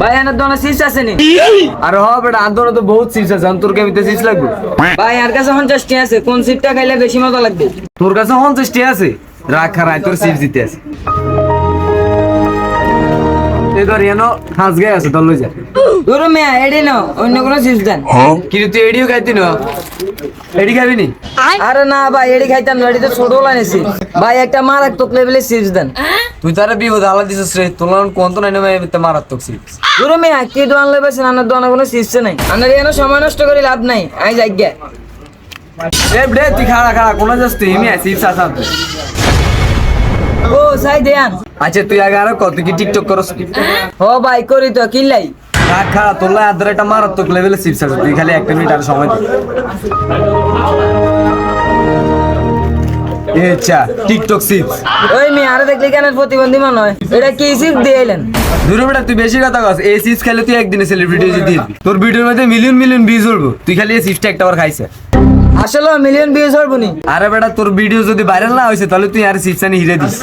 ভাই এনার দোকানে চিপস আছে নি? আর হ বেটা আন্দোলন তো বহুত চিপস আছে তোর কেমিতে চিপস লাগবে। ভাই আর কাছে পঞ্চাশ টি আছে কোন চিপটা খাইলে বেশি মজা লাগবে? তোর কাছে পঞ্চাশটি আছে? রাখ খারাই তোর চিপস দিতে আছে। এই এনো হাঁস গায়ে আছে তোর লই যা। ধরো মেয়া এডি নাও অন্য কোনো চিপস দেন। কিন্তু তুই এডিও খাইতি না এডি খাবি নি আরে না ভাই এডি খাইতাম না এডি তো ছোট ভাই একটা মারাত্মক লেভেলের চিপস দেন। তুই তারা বিপদ আলা দিছিস রে। কোন তো নাই না মারাত্মক চিপস কি দোকান লেবেছেন আনার দোকানে কোনো চিপস নাই। আনার এখানে সময় নষ্ট করে লাভ নাই। আমি যাই গিয়া এ বে তুই খাড়া খাড়া কোন যাস তুই? এমনি চিপস আসা তুই ও সাই দেয়ান। আচ্ছা তুই আগে আরও কত কি টিকটক করস ভাই করি তো কিল্লাই। লাই আদ্রা একটা মারাত্মক চিপস আছে তুই খালি একটা মিনিট আর সময় দে। টিকটক চিপস ওই মেয়ে আরে দেখলি কেন প্রতিবন্ধী মনে হয়? এটা কি চিপস দিয়ে এলেন? দূরে বেটা তুই বেশি কথা কস। এই চিপস খেলে তুই একদিনে সেলিব্রিটি হয়ে তোর ভিডিওর মধ্যে মিলিয়ন মিলিয়ন ভিউজ উঠবো। তুই খালি এই চিপসটা একটা বার খাইছে। আসলে মিলিয়ন ভিউজ হবে নি। আরে বেটা তোর ভিডিও যদি ভাইরাল না হইছে তাহলে তুই আর চিপস আনি হিরে দিস।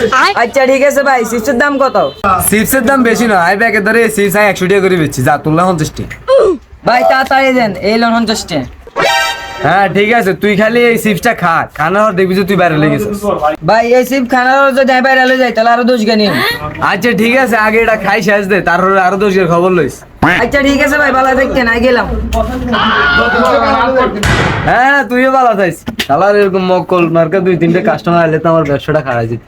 আচ্ছা ঠিক আছে ভাই চিপসের দাম কত? চিপসের দাম বেশি না আই ব্যাগে ধরে চিপস আই একশো টাকা করে বেচছি যা তুললা পঞ্চাশ টাকা ভাই তাড়াতাড়ি দেন এই লোন পঞ্চাশটা হ্যাঁ ঠিক আছে তুই খালি এই চিপসটা খা। খানা হওয়ার দেখবি যে তুই বাইরে লেগেছিস ভাই এই চিপ খানার যদি বাইরে যায় তাহলে আরও দোষ গানি আচ্ছা ঠিক আছে আগে এটা খাই শেষ দে তারপরে আরও দশ এর খবর লইস। আচ্ছা ঠিক আছে ভাই ভালো থাকতেন আই গেলাম। হ্যাঁ তুইও ভালো থাইস শালার এরকম মকল মার্কা দুই তিনটে কাস্টমার এলে তো আমার ব্যবসাটা খারাপ যেত।